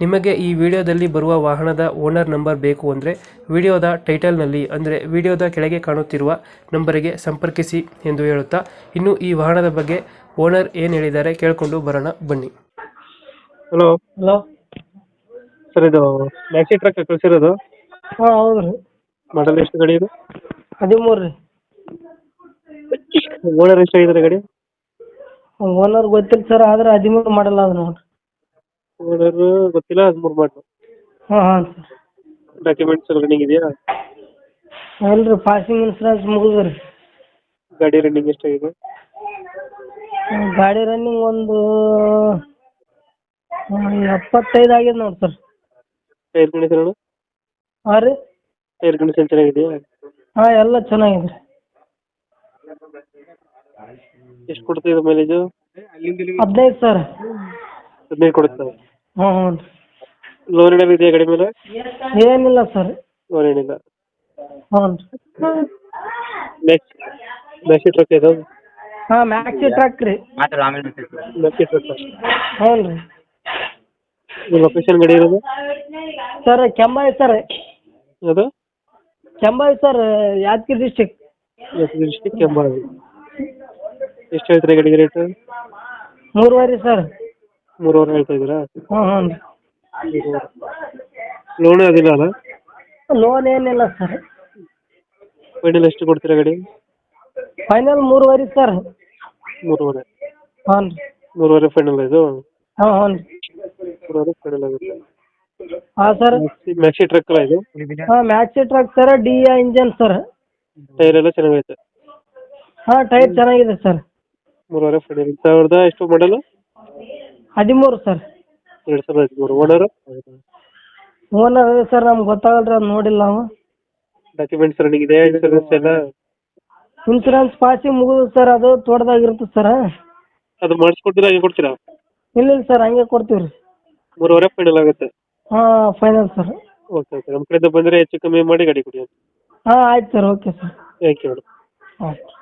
ನಿಮಗೆ ಈ ವಿಡಿಯೋದಲ್ಲಿ ಬರುವ ವಾಹನದ ಓನರ್ ನಂಬರ್ ಬೇಕು ಅಂದರೆ ವಿಡಿಯೋದ ಟೈಟಲ್ನಲ್ಲಿ ಅಂದರೆ ವಿಡಿಯೋದ ಕೆಳಗೆ ಕಾಣುತ್ತಿರುವ ನಂಬರಿಗೆ ಸಂಪರ್ಕಿಸಿ ಎಂದು ಹೇಳುತ್ತಾ ಇನ್ನು ಈ ವಾಹನದ ಬಗ್ಗೆ ಓನರ್ ಏನು ಹೇಳಿದ್ದಾರೆ ಕೇಳಿಕೊಂಡು ಬರೋಣ ಬನ್ನಿ. ಹಲೋ. ಹಲೋ. ಸರ್ ಇದು ಮ್ಯಾಕ್ಸಿ ಟ್ರಕ್ ಕಳಿಸಿರೋದು? ಹಾಂ ಹೌದು ರೀ. ಮಾಡಲ್ ಎಷ್ಟು ಗಾಡಿ ಇದು? ಹದಿಮೂರು ರೀ. ಓನರ್ ಎಷ್ಟಾಗಿದ್ದಾರೆ ಗಾಡಿ? ಓನರ್ ಗೊತ್ತಿಲ್ಲ ಸರ್ ಆದ್ರೆ ಹದಿಮೂರು ಮಾಡಲ್ಲ ಅದು ನೋಡ್ರಿ. ಓನರ್ ಗೊತ್ತಿಲ್ಲ ಹದಿಮೂರು ಮಾಡಲು ಹಾಂ ಹಾಂ ಸರ್. ಡಾಕ್ಯುಮೆಂಟ್ಸ್ ಎಲ್ಲ ರನ್ನಿಂಗ್ ಇದೆಯಾ? ಅಲ್ರಿ ರೀ ಪಾಸಿಂಗ್ ಇನ್ಸೂರೆನ್ಸ್ ಮುಗಿದು ರೀ ಗಾಡಿ ರನ್ನಿಂಗ್ ಎಷ್ಟಾಗಿದೆ? ಗಾಡಿ ರನ್ನಿಂಗ್ ಒಂದು ಎಪ್ಪತ್ತೈದು ಆಗಿದೆ ನೋಡಿ ಸರ್. ಟೈರ್ ಕಂಡೀಷನ್ ಹಾಂ ರೀ. ಟೈರ್ ಕಂಡೀಷನ್ ಚೆನ್ನಾಗಿದೆಯಾ? ಹಾಂ ಎಲ್ಲ ಚೆನ್ನಾಗಿದೆ. ರೀ ಎಷ್ಟು ಕೊಡ್ತಿದೆ ಮೈಲೇಜು ಹದಿನೈದು ಸರ್. ಹದಿನೈದು ಕೊಡುತ್ತೆ? ಹ್ಞೂ ಹ್ಞೂ ರೀ ಲೋನ್ ಏನಾದ್ರು ಇದೆಯಾ ಗಾಡಿ ಮೇಲೆ? ಏನಿಲ್ಲ ಸರ್ ಲೋನ್ ಏನಿಲ್ಲ. ಹ್ಞೂ ರೀ ನೆಕ್ಸ್ಟ್ ಟ್ರಕ್ ಇದು? ಹಾಂ ಮ್ಯಾಕ್ಸಿ ಟ್ರಕ್ ರೀ. ಮ್ಯಾಕ್ಸಿ ಟ್ರಕ್ ಹ್ಞೂ ರೀ. ಲೊಕೇಶನ್ ಗಾಡಿ ಇರೋದು? ಸರ್ ಕೆಂಬಾಯಿ ಸರ್ ಅದು? Kembhavi sir Yadgiri district district Kembhavi ಎಷ್ಟು ಹೇಳ್ತೀರಾ ಗಾಡಿಗೆ ರೇಟ್ ಮೂರುವರೆ ಸರ್ ಮೂರುವರೆ ಹೇಳ್ತಾ ಇದ್ದೀರಾ? ಹ್ಞೂ ಹ್ಞೂ ರೀ ಲೋನ್ ಅದಿಲ್ಲ ಅಲ್ಲ? ಲೋನ್ ಏನಿಲ್ಲ ಸರ್ ಫೈನಲ್ ಎಷ್ಟು ಕೊಡ್ತೀರಾ ಗಾಡಿ? ಫೈನಲ್ ಮೂರುವರೆ ಸರ್ ಮೂರುವರೆ. ಹ್ಞೂ ರೀ ಮೂರುವರೆ ಫೈನಲ್ ಇದು? ಹ್ಞೂ ಹ್ಞೂ ರೀ ಮೂರುವರೆ ಫೈನಲ್ ಆಗುತ್ತೆ. ಹಾಂ ಸರ್ ಮ್ಯಾಕ್ಸಿ ಟ್ರಕ್ ಅಲ್ಲ ಇದು? ಹಾಂ maxi truck sir D A engine sir tyre ಎಲ್ಲ ಚೆನ್ನಾಗೈತೆ? ಹಾಂ ಟೈರ್ ಚೆನ್ನಾಗಿದೆ ಸರ್ ಮೂರುವರೆ ಫೈನಲ್ ಸಾವಿರದ ಎಷ್ಟು ಮಾಡಲು ಹದಿಮೂರು ಸರ್. ಎರಡು ಸಾವಿರದ ಹದಿಮೂರು. ಓನರ್ ಓನರ್ ಸರ್ ನಮ್ಗೆ ಗೊತ್ತಾಗಲ್ಲ ರೀ ಅದು ನೋಡಿಲ್ಲ ನಾವು. ಡಾಕ್ಯುಮೆಂಟ್ಸ್ ರನ್ನಿಂಗ್ ಇದೆ ಇನ್ಸೂರೆನ್ಸ್ ಎಲ್ಲ? ಇನ್ಸೂರೆನ್ಸ್ ಪಾಸಿ ಮುಗಿದು ಸರ್ ಅದು ತೋಟದಾಗಿರುತ್ತೆ ಸರ್. ಅದು ಮಾಡಿಸ್ಕೊಡ್ತೀರಾ ಹಂಗೆ ಕೊಡ್ತೀರಾ? ಇಲ್ಲ ಇಲ್ಲ ಸರ್ ಹಂಗೆ ಕೊಡ್ತೀವಿ ರೀ ಮೂರುವರೆ ಫೈನಲ್ ಆಗುತ್ತೆ? ಹಾಂ ಫೈನಲ್ ಸರ್. ಓಕೆ ಓಕೆ ನಮ್ಮ ಕಡೆಯಿಂದ ಬಂದರೆ ಹೆಚ್ಚು ಕಮ್ಮಿ ಮಾಡಿ ಗಾಡಿ ಕೊಡಿ. ಹಾಂ ಆಯ್ತು sir okay sir. Thank you madam ಆಯ್ತು.